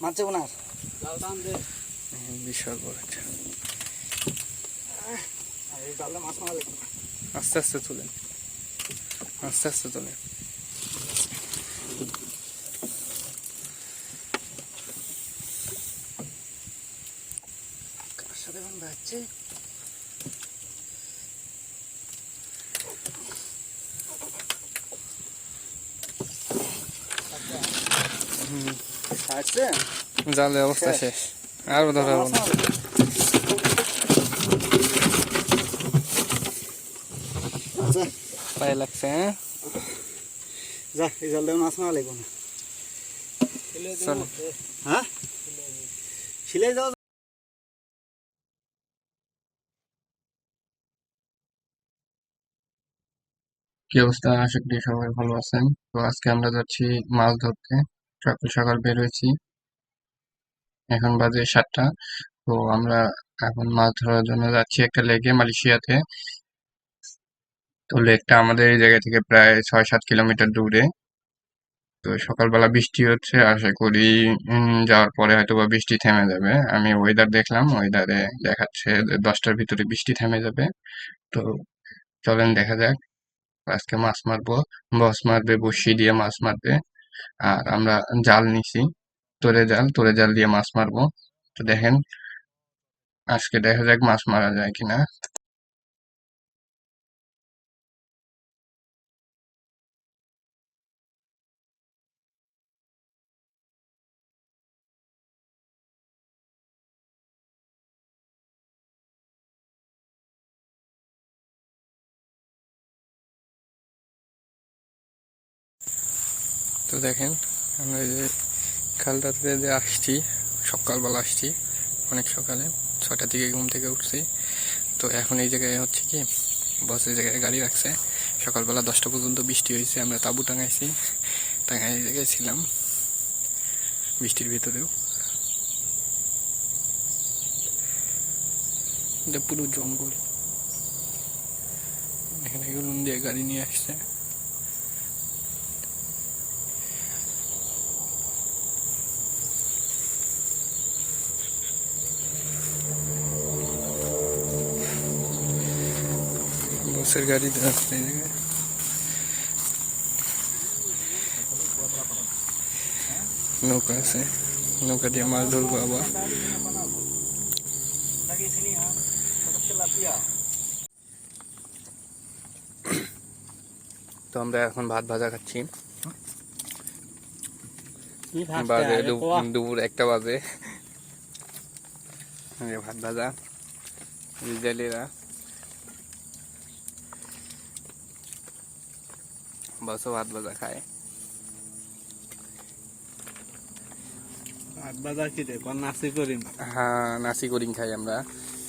মারছে ওনার বিশাল বড় একটা। মাছ আস্তে আস্তে তোলেন। আস্তে আস্তে তোলেন। কার সাথে এখন যাচ্ছে জালের অবস্থা শেষ। আর ধরা হব না। আচ্ছা। পায়ে লাগছে হ্যাঁ? যা এই জাল দিয়ে মাছ মারা লাগবে না। হ্যাঁ? সিলাই যাওয়া কি অবস্থা? আশা করি সবাই ভালো আছেন। তো আজকে আমরা যাচ্ছি মাছ ধরতে। সকাল সকাল বের হয়েছি। এখন বাজে সাতটা। তো আমরা এখন মাছ ধরার জন্য যাচ্ছি একটা লেকে, মালয়েশিয়াতে। তো লেকটা আমাদের এই জায়গা থেকে প্রায় ছয় সাত কিলোমিটার দূরে। তো সকালবেলা বৃষ্টি হচ্ছে, আশা করি যাওয়ার পরে হয়তো বা বৃষ্টি থেমে যাবে। আমি ওয়েদার দেখলাম ওয়েদারে দেখাচ্ছে দশটার ভিতরে বৃষ্টি থেমে যাবে। তো চলেন দেখা যাক। আজকে মাছ মারবো, বস মারবে বড়শি দিয়ে মাছ মারবে। আর আমরা জাল নিছি। তোরে জাল তোরে জাল দিয়ে মাছ মারবো। তো দেখেন, আজকে দেখা যাক মাছ মারা যায় কিনা। তো দেখেন, আমরা যে খালটাতে যে আসছি, সকালবেলা আসছি, অনেক সকালে ছটার দিকে ঘুম থেকে উঠছি। তো এখন এই জায়গায় হচ্ছে কি বস এই জায়গায় গাড়ি রাখছে। সকালবেলা দশটা পর্যন্ত বৃষ্টি হয়েছে, আমরা তাঁবু টাঙাইছি টাঙাই এই জায়গায় ছিলাম বৃষ্টির ভিতরেও। পুরো জঙ্গল। এখানে দিয়ে গাড়ি নিয়ে আসছে। বসের গাড়িতে আসছে এই জায়গায় নৌকা আছে নৌকা দিয়ে মাছ ধরবো আবার লাগিয়েছিনি হ্যাঁ তেলাপিয়া তো আমরা এখন ভাত ভাজা খাচ্ছি। কি বাজে দু- দুপুর একটা বাজে। এই যে ভাত ভাজা। রিজালিরা বসও ভাত ভাজা খায় আট বাজার কি নাসি করিম হ্যাঁ নাসি করিং খাই আমরা।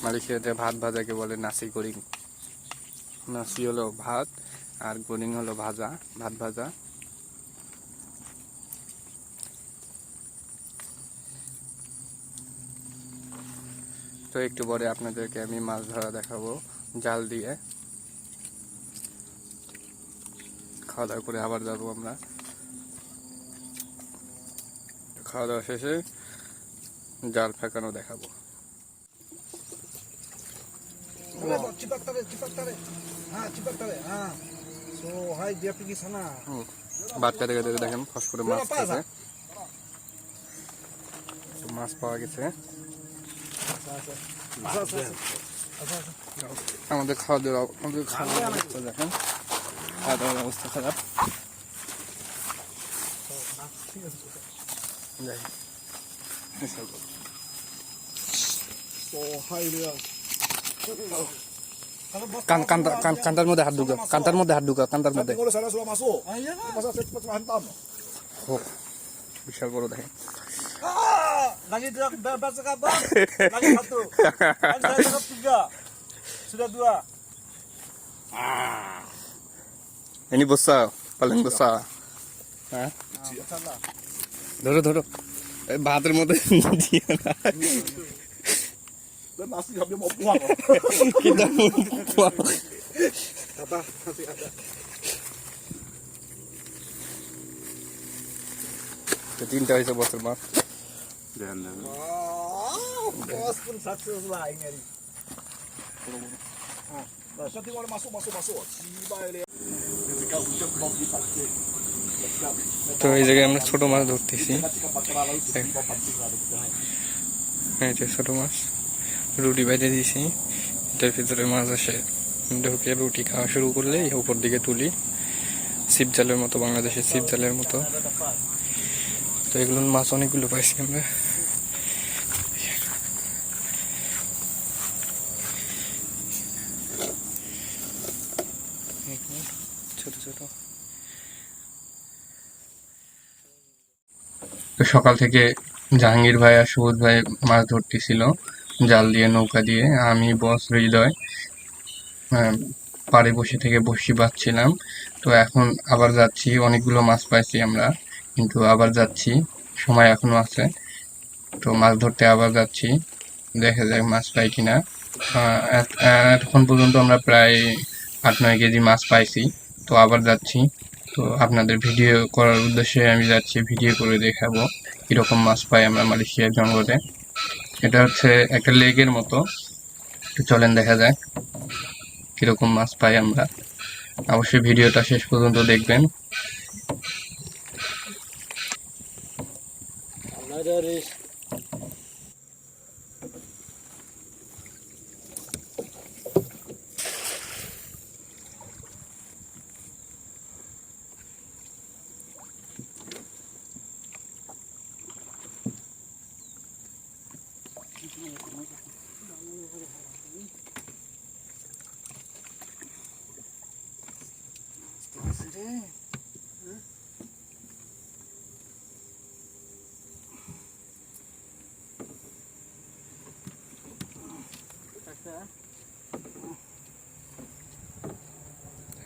মালয়েশিয়াতে ভাত ভাজাকে বলে নাসি করিং নাসি হলো ভাত আর করিং হলো ভাজা ভাত ভাজা। তো একটু পরে আপনাদেরকে আমি মাছ ধরা দেখাবো জাল দিয়ে। খাওয়া দাওয়া করে আবার যাব আমরা। খাওয়া দাওয়া শেষে জাল ফেকানো দেখাবো। হ্যাঁ হ্যাঁ। কাটে দেখেন ফস করে মাছ আছে তো মাছ পাওয়া গেছে। আমাদের খাওয়া দাওয়া আমাদের খাওয়া অবস্থা দেখেন। খাওয়া দাওয়ার অবস্থা খারাপ যাই বিশাল বড়। সো হাই রে কান কান্তা কান কান্তার মধ্যে হাত ঢুকা কান্তার মধ্যে হাত ঢুকা কান্তার মধ্যে Tengok sana sudah masuk. আইয়া Masa saya cepat hantam. হোক বিশাল বড় দেখেন Ah, lagi dia bebas kabar. Lagi satu. Kan saya tangkap tiga. Sudah dua. Any বসা পালেন বসা হ্যাঁ. ধরো ধরো এই ভাতের মধ্যে দিয়ে না Dan nasi hampir mau buang. kita mau Apa? Masih ada. তো তিনটা হয়েছে বছর মাছ Bos pun satu lain hari. Nanti mau masuk masuk masuk. Cibai তো এই জায়গায় আমরা ছোট মাছ ধরতেছি। যে ছোট মাছ, রুটি বাইরে দিয়েছি এটার ভিতরে মাছ আসে। ঢুকে রুটি খাওয়া শুরু করলে উপর দিকে তুলি। ছিপ জালের মতো, বাংলাদেশের ছিপ জালের মতো। তো এগুলো মাছ অনেকগুলো পাইছি আমরা এখানে ছোট ছোট তো সকাল থেকে জাহাঙ্গীর ভাই আর সুবোধ ভাই মাছ ধরতেছিল, জাল দিয়ে, নৌকা দিয়ে। আমি, বস, হৃদয় পাড়ে বসে থেকে বসি পাচ্ছিলাম তো এখন আবার যাচ্ছি, অনেকগুলো মাছ পাইছি আমরা, কিন্তু আবার যাচ্ছি, সময় এখনও আছে। তো মাছ ধরতে আবার যাচ্ছি, দেখা যাক মাছ পাই কিনা। এতক্ষণ পর্যন্ত আমরা প্রায় আট নয় কেজি মাছ পাইছি, তো আবার যাচ্ছি। তো আপনাদের ভিডিও করার উদ্দেশ্যে আমি যাচ্ছি, ভিডিও করে দেখাবো কীরকম মাছ পাই আমরা মালয়েশিয়ার জঙ্গলে। এটা হচ্ছে একটা লেগের মতো। একটু চলেন দেখা যাক কীরকম মাছ পাই আমরা। অবশ্যই ভিডিওটা শেষ পর্যন্ত দেখবেন।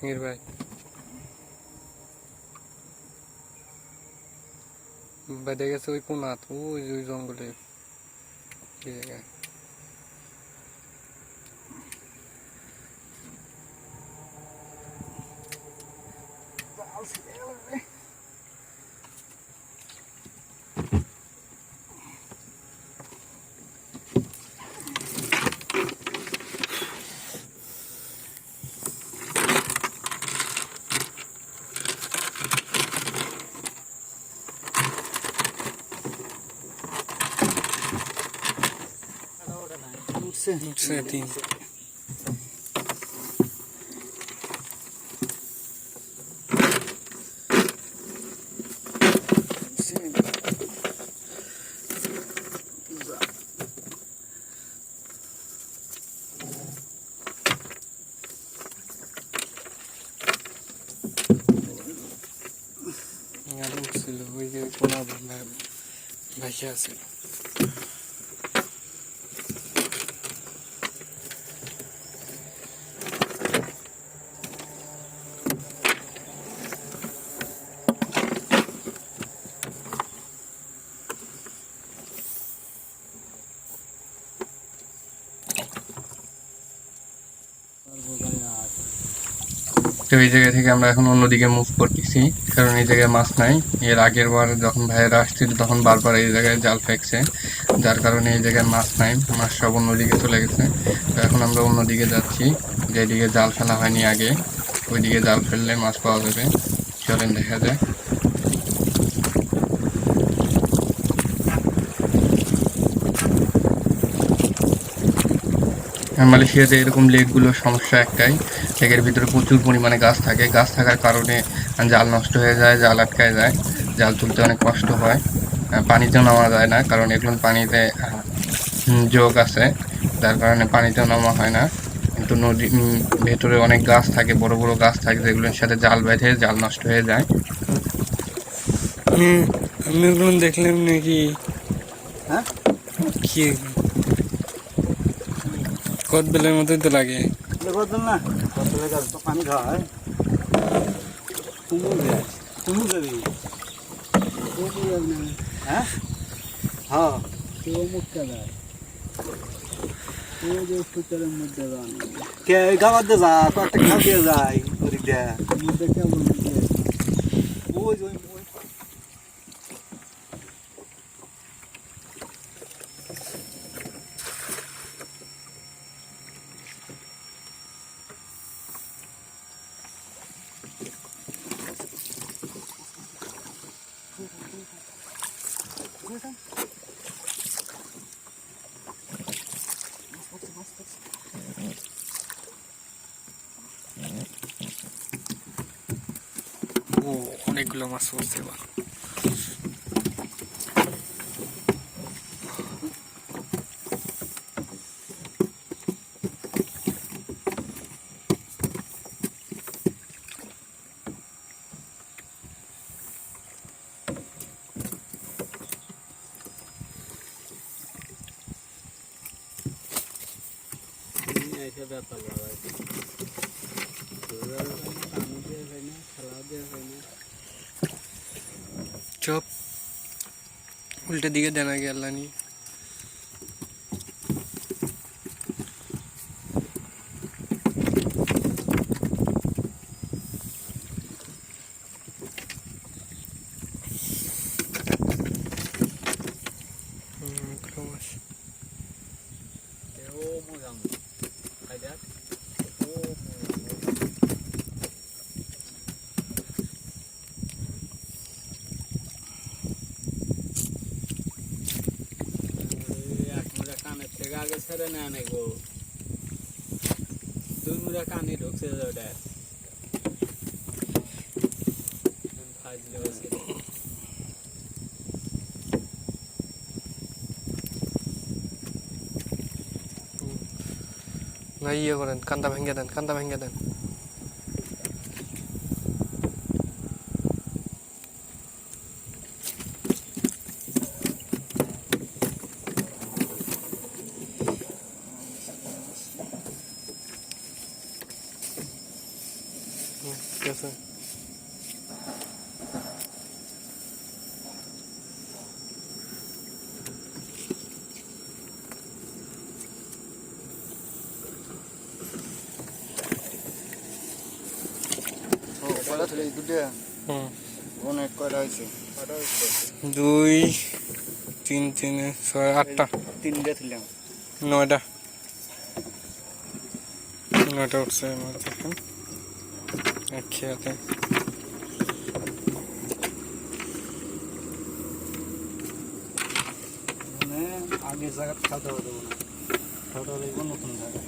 জাহাঙ্গীর ভাই। বেঁধে গেছে ওই কোনাত ওই ওই জঙ্গলে। এই জায়গায় উঠছে তিন আর উঠছিল ওই যে কোনো ভাইসা আছে তো এই জায়গা থেকে আমরা এখন অন্যদিকে মুভ করতেছি, কারণ এই জায়গায় মাছ নাই। এর আগের বার যখন ভাইয়েরা আসছিল, তখন বারবার এই জায়গায় জাল ফেঁকছে। যার কারণে এই জায়গায় মাছ নাই, মাছ সব অন্যদিকে চলে গেছে। তো এখন আমরা অন্যদিকে যাচ্ছি। যেদিকে জাল ফেলা হয়নি আগে, ওইদিকে জাল ফেললে মাছ পাওয়া যাবে। চলেন দেখা যায় মালয়েশিয়াতে এরকম লেকগুলোর সমস্যা একটাই। লেকের ভিতরে প্রচুর পরিমাণে গাছ থাকে। গাছ থাকার কারণে জাল নষ্ট হয়ে যায় জাল আটকায় যায়। জাল তুলতে অনেক কষ্ট হয়। পানিতেও নামা যায় না কারণ এগুলো পানিতে যোগ আছে। যার কারণে পানিতেও নামা হয় না। কিন্তু নদী ভেতরে অনেক গাছ থাকে বড় বড় গাছ থাকে যেগুলোর সাথে জাল বেঁধে জাল নষ্ট হয়ে যায়। আমি ওগুলো দেখলাম নাকি? হ্যাঁ? কি কত বেলের মতোই তো লাগে Lepas na, kau lepas tu panik kah? Kumu dia, kumu dia. হ্যাঁ হ্যাঁ কে গাওয়ার দিয়ে যা কয়েকটা খাল দিয়ে যায় ওদিক দিয়ে ওই যে অনেকগুলো মাছ পড়ছে এবার ব্যাপার বাবা দৌড়াও হয় না পানি দিয়ে হয় না খেলাও দিয়ে হয় না চপ উল্টে দিকে দেনা গেল আল্লাহ নি ও মোজাম খাই দেখ ও এক মুড়া কানের থেকে আগে ছেড়ে নেয় নাই গো। দুই কানে ঢুকছে ওটা ফাজলে ইয়ে করেন, কান্দা ভেঙে দেন, কান্দা ভেঙে দেন। ছিল দুটো অনেক কয়টা হয়েছে? দুই তিন তিন ছয় আটটা। তিনটে ছিলাম। নয়টা। নয়টা উঠছে আমার দেখেন এক খেয়াতে মানে আগে জায়গা খাওয়া দেবো না। খাওয়া লাগবে নতুন জায়গায়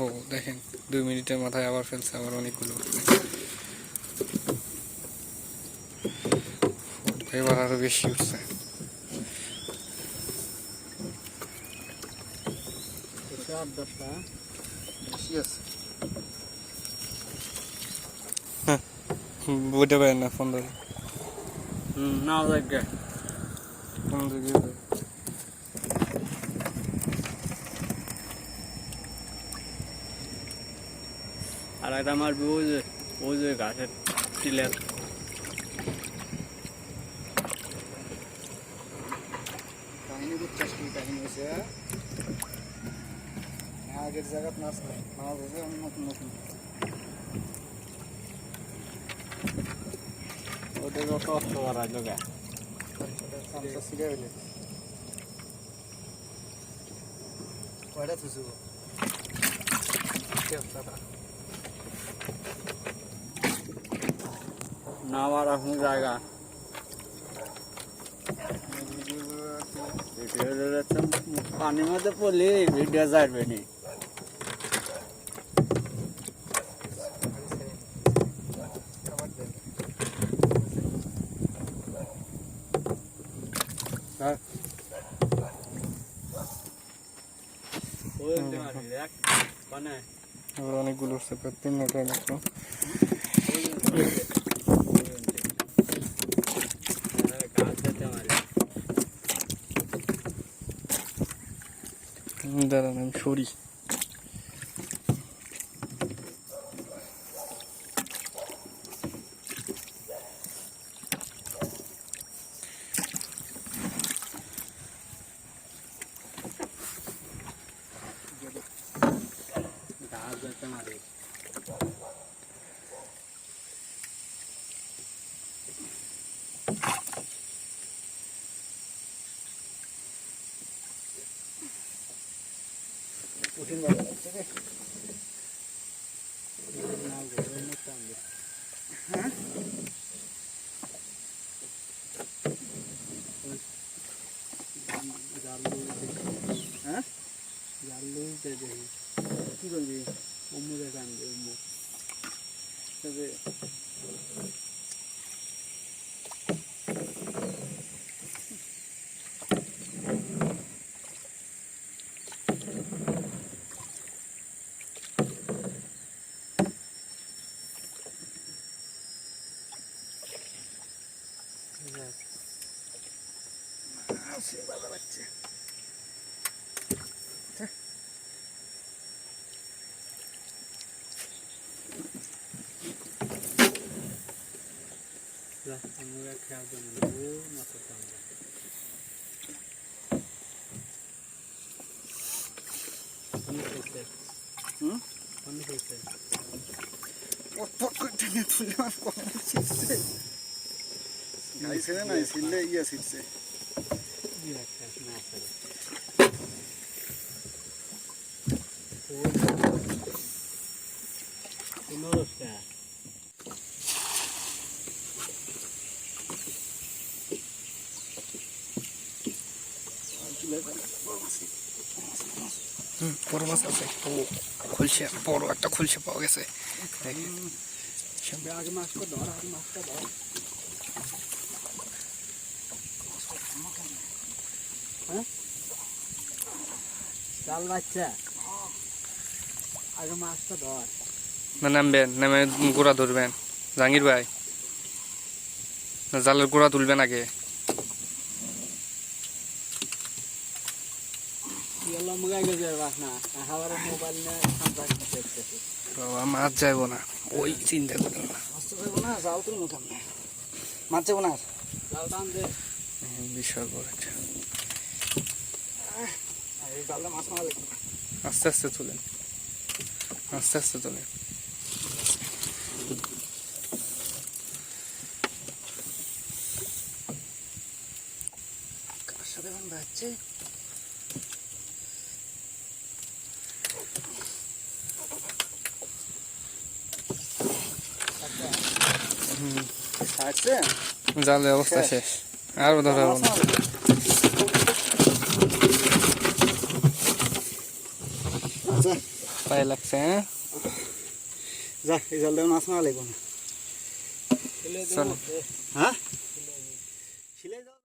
ও দেখেন দুই মিনিটের মাথায় আবার ফেলছে আবার অনেকগুলো। এবার আরও বেশি উঠছে। বেশি আছে। বুঝতে পারেন না ফোন ধরে। হুম নাও যাকে ফোন ধরে আর একটা মারবি ওই যে ওই যে ঘাসের টিলের কাহিনী বুঝছাস কি কাহিনী হয়েছে হ্যাঁ? আগের জায়গাত মাছ নাই মাছ আছে আমি নতুন ওটা করা হইলে কয়টা থুসু নামার এখন পানির মধ্যে পড়লে ভিডিও যাবে নি ওই মারবি দেখ মানে আবার অনেকগুলো উঠছে প্রায় তিন মিটার মতো হুম, দাঁড়ান আমি সরি গাছ যেতে মারে কঠিন ভালো লাগছে রে হ্যাঁ? হ্যাঁ জানলেই তো যাই কি করবি? অম্মুকে কানবে অম্মু তবে সে ভালো লাগছে আমরা খেয়াল করি ও মাথা টানবে অনেক হয়েছে হুম? অনেক হয়েছে গাইছে না ইয়ে ছিটছে দুই একটা না আসলে পনেরোটা হুম, বড় মাছ আছে। ও খুলছে বড় একটা খুলছে পাওয়া গেছে। দেখেন। আগে মাছটা ধর আগে মাছটা ধর। চাল বাচ্চা। আগে মাছটা ধর। না নামবেন নামে গোড়া ধরবেন। জাহাঙ্গীর ভাই না জালের গোড়া তুলবেন আগে। বাবা মাছ যাইব না। ওই চিন্তা করেন না। মাছ যাব না যাও টান দে হ্যাঁ, বিশাল বড় একটা এই জালটা মাছ মারা লাগবে আস্তে আস্তে তুলেন। আস্তে আস্তে হচ্ছে আসছে জালের অবস্থা শেষ। আর ধরা যাব না আচ্ছা পায়ে লাগছে হ্যাঁ যা এই জালটা মাছ মারা লাগবে না চলো হ্যাঁ